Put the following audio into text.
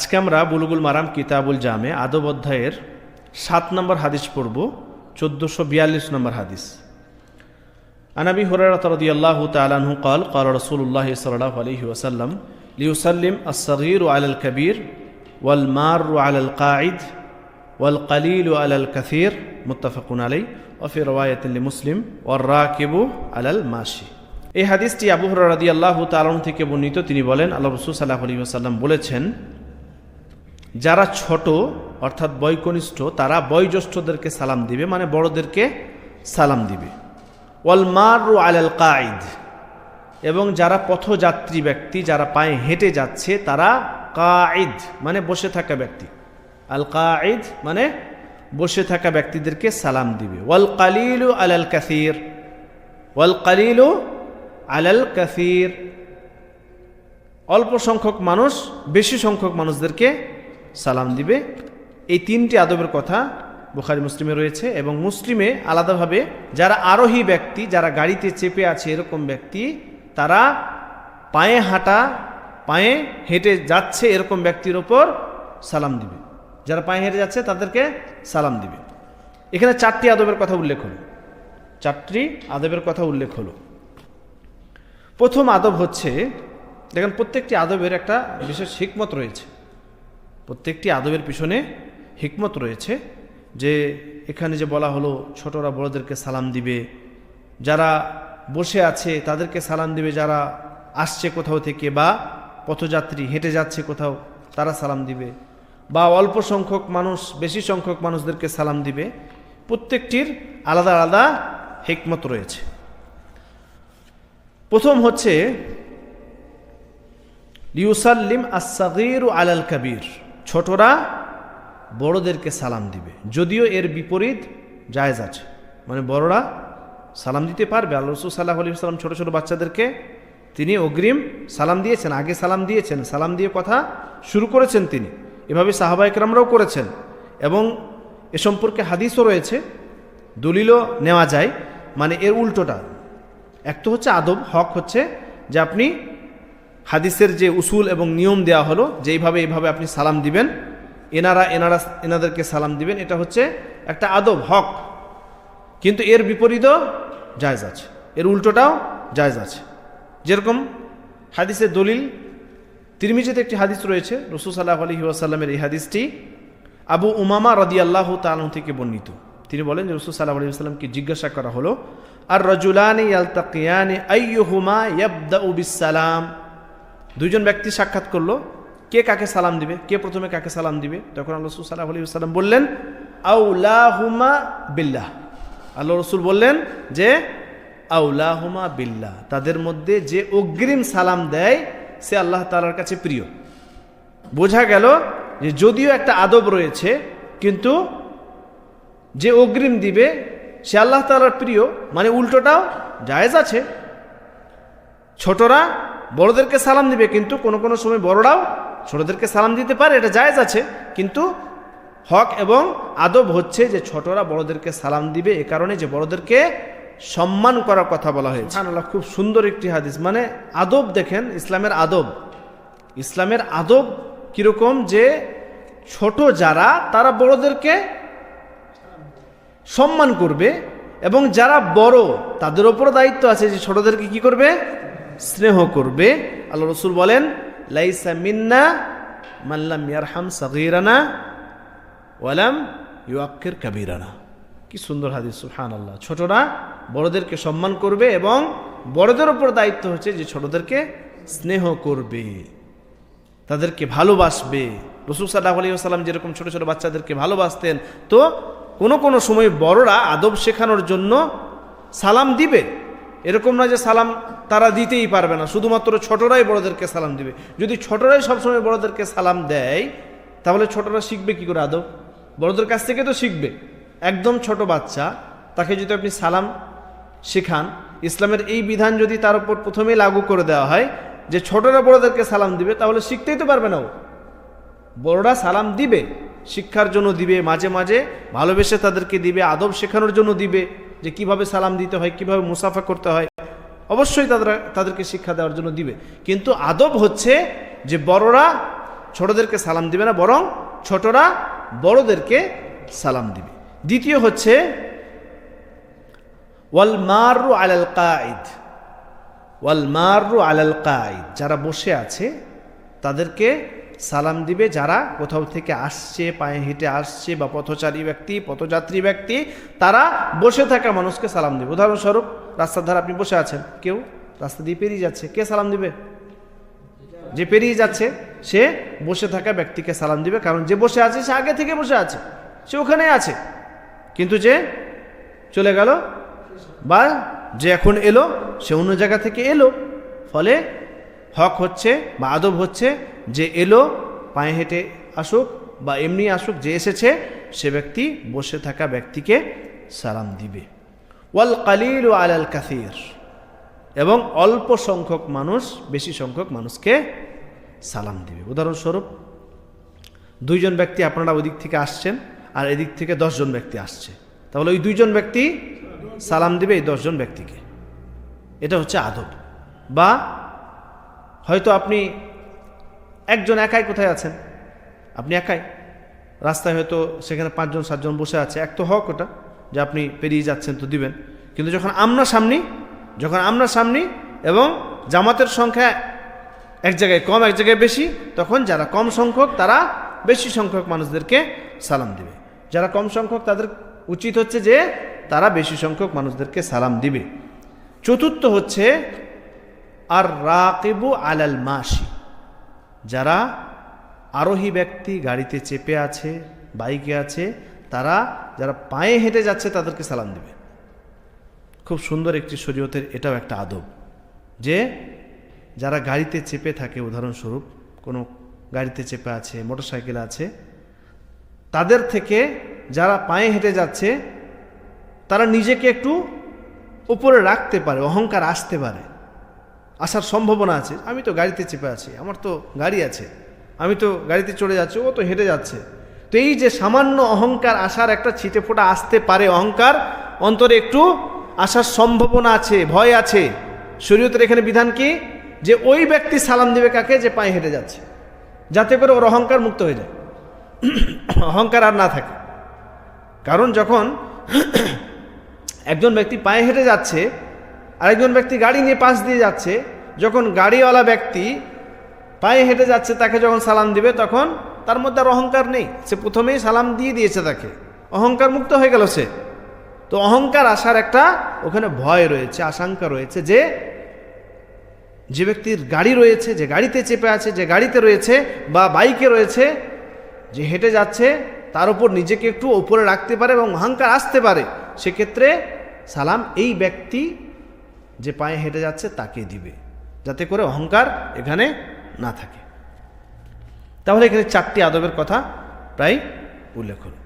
আজকে আমরা বুলুগুল মারাম কিতাবুল জামে আদব অধ্যায়ের সাত নম্বর হাদিস পড়ব চোদ্দোশো বিয়াল্লিশ নম্বর হাদিস আনাবি হুরারত রাদিয়াল্লাহু তাআলা আনহু قال قال رسول الله صلى الله عليه وسلم ليسلم الصغير على الكبير والمار على القاعد والقليل على الكثير متفق عليه وفي رواية لمسلم والراكب على الماشي এই হাদিসটি আবু হুরায়রা রাদিয়াল্লাহু তাআলা আনহু থেকে বর্ণিত তিনি বলেন আল্লাহ রাসূল সাল্লাল্লাহু আলাইহি ওয়াসাল্লাম বলেছেন যারা ছোট, অর্থাৎ বয়কনিষ্ঠ, তারা বয়োজ্যেষ্ঠদেরকে সালাম দিবে মানে বড়দেরকে সালাম দিবে। ওয়াল মারু আলাল কাঈদ। এবং যারা পথযাত্রী ব্যক্তি, যারা পায়ে হেঁটে যাচ্ছে, তারা কাঈদ মানে বসে থাকা ব্যক্তি। আল কাঈদ মানে বসে থাকা ব্যক্তিদেরকে সালাম দিবে। ওয়াল কালিলু আলাল কাসির। ওয়াল কালিলু আলাল কাসির। অল্প সংখ্যক মানুষ, বেশি সংখ্যক মানুষদেরকে সালাম দিবে। এই তিনটি আদবের কথা বুখারি, মুসলিমে রয়েছে এবং মুসলিমে আলাদাভাবে যারা আরোহী ব্যক্তি, যারা গাড়িতে চেপে আছে এরকম ব্যক্তি, তারা পায়ে হাঁটা, পায়ে হেঁটে যাচ্ছে এরকম ব্যক্তির ওপর সালাম দিবে। যারা পায়ে হেঁটে যাচ্ছে তাদেরকে সালাম দিবে। এখানে চারটি আদবের কথা উল্লেখ হলো। চারটি আদবের কথা উল্লেখ হলো। প্রথম আদব হচ্ছে, দেখেন প্রত্যেকটি আদবের একটা বিশেষ হিকমত রয়েছে। প্রত্যেকটি আদবের পিছনে হিকমত রয়েছে যে এখানে যে বলা হলো, ছোটরা বড়দেরকে সালাম দিবে। যারা বসে আছে, তাদেরকে সালাম দিবে। যারা আসছে কোথাও থেকে বা পথযাত্রী, হেঁটে যাচ্ছে কোথাও, তারা সালাম দিবে। বা অল্প সংখ্যক মানুষ, বেশি সংখ্যক মানুষদেরকে সালাম দিবে। প্রত্যেকটির আলাদা আলাদা হিকমত রয়েছে। প্রথম হচ্ছে, লিউসাল্লিম আসাগির আলাল কাবির। ছোটরা বড়দেরকে সালাম দিবে। যদিও এর বিপরীত জায়েজ আছে। মানে বড়রা সালাম দিতে পারবে। আল্লাহ রসুল সাল্লাহ আলী সাল্লাম ছোটো ছোটো বাচ্চাদেরকে তিনি অগ্রিম সালাম দিয়েছেন, আগে সালাম দিয়েছেন, সালাম দিয়ে কথা শুরু করেছেন তিনি। এভাবে সাহাবাইকরামরাও করেছেন। এবং এ সম্পর্কে হাদিসও রয়েছে। দলিলও নেওয়া যায়। মানে এর উল্টোটা। এক তো হচ্ছে আদব, হক হচ্ছে যে আপনি হাদিসের যে উসুল এবং নিয়ম দেওয়া হলো যে এইভাবে আপনি সালাম দিবেন, এনারা এনারা, এনাদেরকে সালাম দিবেন, এটা হচ্ছে একটা আদব, হক। কিন্তু এর বিপরীতও জায়জ আছে। এর উল্টোটাও জায়জ আছে। যেরকম হাদিসের দলিল, তিরমিজিতে একটি হাদিস রয়েছে, রসুল সাল্লাহ আলহি আসাল্লামের এই হাদিসটি আবু উমামা রদি আল্লাহ তালন থেকে বর্ণিত। তিনি বলেন যে রসুল সাল্লাহ আসাল্লামকে জিজ্ঞাসা করা হলো, আর রজুলানি ইয়ালতাকিয়ানি আইয়ুহুমা ইয়াবদাউ বিসালাম দুইজন ব্যক্তি সাক্ষাৎ করল, কে কাকে সালাম দিবে, কে প্রথমে কাকে সালাম দিবে? তখন আল্লাহ রসুল সাল্লাহ আলী সাল্লাম বললেন, আউলাহুমা বিল্লাহ। আল্লাহ রসুল বললেন যে, আউলাহুমা বিল্লাহ। তাদের মধ্যে যে অগ্রিম সালাম দেয়, সে আল্লাহ তালার কাছে প্রিয়। বোঝা গেল যে যদিও একটা আদব রয়েছে, কিন্তু যে অগ্রিম দিবে, সে আল্লাহ তালার প্রিয় মানে উল্টোটাও জায়েজ আছে। ছোটরা বড়দেরকে সালাম দিবে, কিন্তু কোনো কোনো সময় বড়রাও ছোটদেরকে সালাম দিতে পারে, এটা জায়েজ আছে, কিন্তু হক এবং আদব হচ্ছে যে ছোটরা বড়দেরকে সালাম দিবে এ কারণে যে বড়দেরকে সম্মান করার কথা বলা হয়েছে। খুব সুন্দর একটি হাদিস। মানে আদব দেখেন, ইসলামের আদব। ইসলামের আদব কীরকম যে ছোট যারা, তারা বড়দেরকে সম্মান করবে এবং যারা বড়, তাদের ওপর দায়িত্ব আছে যে ছোটদেরকে কি করবে? স্নেহ করবে। আল্লাহ রসুল বলেন, লাইসা মিন্না মাল্লাম ইয়ারহাম সাগিরানা ওয়ালাম ইউআক্কের কাবিরানা। কি সুন্দর হাদিস সুহান আল্লাহ ছোটরা বড়দেরকে সম্মান করবে এবং বড়দের ওপর দায়িত্ব হচ্ছে যে ছোটদেরকে স্নেহ করবে, তাদেরকে ভালোবাসবে। রসুল সাল্লাহ আলী সাল্লাম যেরকম ছোট ছোট বাচ্চাদেরকে ভালোবাসতেন, তো কোনো কোনো সময় বড়রা আদব শেখানোর জন্য সালাম দিবে। এরকম না যে সালাম তারা দিতেই পারবে না। শুধুমাত্র ছোটরাই বড়দেরকে সালাম দিবে। যদি ছোটরাই সবসময় বড়দেরকে সালাম দেয়, তাহলে ছোটরা শিখবে কি করে আদব? বড়দের কাছ থেকে তো শিখবে। একদম ছোট বাচ্চা, তাকে যদি আপনি সালাম শেখান, ইসলামের এই বিধান যদি তার উপর প্রথমেই লাগু করে দেওয়া হয়, যে ছোটরা বড়দেরকে সালাম দিবে, তাহলে শিখতেই তো পারবে না ও। বড়রা সালাম দিবে, শিক্ষার জন্য দিবে, মাঝে মাঝে ভালোবেসে তাদেরকে দিবে, আদব শেখানোর জন্য দিবে। যে কীভাবে সালাম দিতে হয়, কীভাবে মুসাফা করতে হয়, অবশ্যই তারা তাদেরকে শিক্ষা দেওয়ার জন্য দিবে। কিন্তু আদব হচ্ছে যে বড়রা ছোটদেরকে সালাম দিবে না, বরং ছোটরা বড়দেরকে সালাম দিবে। দ্বিতীয় হচ্ছে, ওয়াল মারু আলাল কাঈদ। ওয়াল মারু আলাল কাঈদ। যারা বসে আছে, তাদেরকে সালাম দিবে যারা কোথাও থেকে আসছে, পায়ে হেঁটে আসছে বা পথচারী ব্যক্তি, পথযাত্রী ব্যক্তি, তারা বসে থাকা মানুষকে সালাম দেবে। উদাহরণস্বরূপ, রাস্তার ধারে আপনি বসে আছেন, কেউ রাস্তা দিয়ে পেরিয়ে যাচ্ছে, কে সালাম দিবে? যে পেরিয়ে যাচ্ছে, সে বসে থাকা ব্যক্তিকে সালাম দিবে, কারণ যে বসে আছে, সে আগে থেকে বসে আছে, সে ওখানে আছে। কিন্তু যে চলে গেল বা যে এখন এলো, সে অন্য জায়গা থেকে এলো, ফলে হক হচ্ছে বা আদব হচ্ছে যে এলো, পায়ে হেঁটে আসুক বা এমনি আসুক, যে এসেছে, সে ব্যক্তি বসে থাকা ব্যক্তিকে সালাম দিবে। ওয়াল কালিল ও আলাল কাসির। এবং অল্প সংখ্যক মানুষ, বেশি সংখ্যক মানুষকে সালাম দিবে। উদাহরণস্বরূপ, দুইজন ব্যক্তি আপনারা ওই দিক থেকে আসছেন আর এদিক থেকে দশজন ব্যক্তি আসছে। তাহলে ওই দুইজন ব্যক্তি সালাম দিবে এই দশজন ব্যক্তিকে। এটা হচ্ছে আদব। বা হয়তো আপনি একজন একাই কোথায় আছেন? আপনি একাই? রাস্তায় হয়তো সেখানে পাঁচজন, সাতজন বসে আছে। এক তো হক ওটা যে আপনি পেরিয়ে যাচ্ছেন তো দিবেন। কিন্তু যখন আমরা সামনি, যখন আমরা সামনি এবং জামাতের সংখ্যা এক জায়গায় কম, এক জায়গায় বেশি, তখন যারা কম সংখ্যক, তারা বেশি সংখ্যক মানুষদেরকে সালাম দিবে। যারা কম সংখ্যক, তাদের উচিত হচ্ছে যে তারা বেশি সংখ্যক মানুষদেরকে সালাম দিবে। চতুর্থ হচ্ছে আর রাকিবু আলাল মাসি যারা আরোহী ব্যক্তি গাড়িতে চেপে আছে, বাইকে আছে, তারা যারা পায়ে হেঁটে যাচ্ছে তাদেরকে সালাম দেবে। খুব সুন্দর একটি শরীয়তের এটাও একটা আদব যে যারা গাড়িতে চেপে থাকে, উদাহরণস্বরূপ কোনো গাড়িতে চেপে আছে, মোটরসাইকেল আছে, তাদের থেকে যারা পায়ে হেঁটে যাচ্ছে, তারা নিজেকে একটু উপরে রাখতে পারে, অহংকার আসতে পারে। আসার সম্ভাবনা আছে। আমি তো গাড়িতে চেপে আছি, আমার তো গাড়ি আছে। আমি তো গাড়িতে চড়ে যাচ্ছি, ও তো হেঁটে যাচ্ছে। তো এই যে সামান্য অহংকার আসার একটা ছিটে ফোটা আসতে পারে অহংকার, অন্তরে একটু আসার সম্ভাবনা আছে, ভয় আছে। শরীয়তের এখানে বিধান কি? যে ওই ব্যক্তি সালাম দেবে কাকে? যে পায়ে হেঁটে যাচ্ছে। যাতে করে ওর অহংকার মুক্ত হয়ে যায়। অহংকার আর না থাকে। কারণ যখন একজন ব্যক্তি পায়ে হেঁটে যাচ্ছে আরেকজন ব্যক্তি গাড়ি নিয়ে পাশ দিয়ে যাচ্ছে, যখন গাড়িওয়ালা ব্যক্তি পায়ে হেঁটে যাচ্ছে, তাকে যখন সালাম দিবে, তখন তার মধ্যে আর অহংকার নেই। সে প্রথমেই সালাম দিয়ে দিয়েছে তাকে। অহংকার মুক্ত হয়ে গেল সে। তো অহংকার আসার একটা ওখানে ভয় রয়েছে, আশঙ্কা রয়েছে যে যে ব্যক্তির গাড়ি রয়েছে, যে গাড়িতে চেপে আছে, যে গাড়িতে রয়েছে বা বাইকে রয়েছে, যে হেঁটে যাচ্ছে, তার উপর নিজেকে একটু ওপরে রাখতে পারে এবং অহংকার আসতে পারে। সেক্ষেত্রে সালাম এই ব্যক্তি যে পায়ে হেঁটে যাচ্ছে তাকে দিবে, যাতে করে অহংকার এখানে না থাকে। তাহলে এখানে চারটি আদবের কথা প্রায় উল্লেখ হলো।